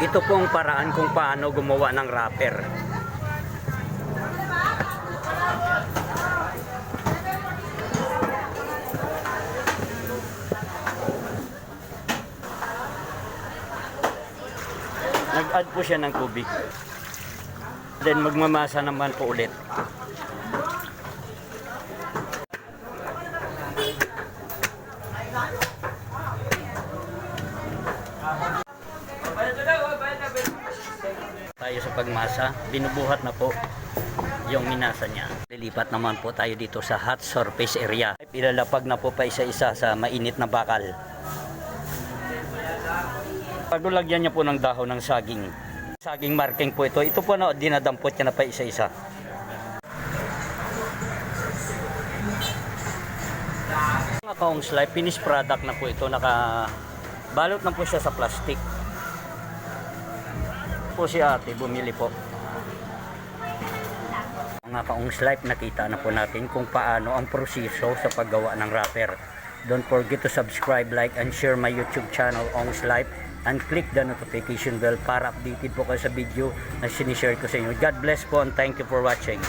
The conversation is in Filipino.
Ito po ang paraan kung paano gumawa ng wrapper. Nag-add po siya ng tubig. Then magmamasa naman po ulit. Tayo sa pagmasa, binubuhat na po yung minasa niya. Lilipat naman po tayo dito sa hot surface area. Ilalapag na po pa isa-isa sa mainit na bakal. Pagulagyan niya po ng dahon ng saging. Saging marking po ito. Ito po na dinadampot niya na pa isa-isa. Mga kaong slide, finished product na po ito. Naka balot na po siya sa plastic po si ate, bumili po. Mga kaong slide, nakita na po natin kung paano ang proseso sa paggawa ng wrapper. Don't forget to subscribe, like, and share my YouTube channel, Ong's Life, and click the notification bell para updated po kayo sa video na sinishare ko sa inyo. God bless po and thank you for watching.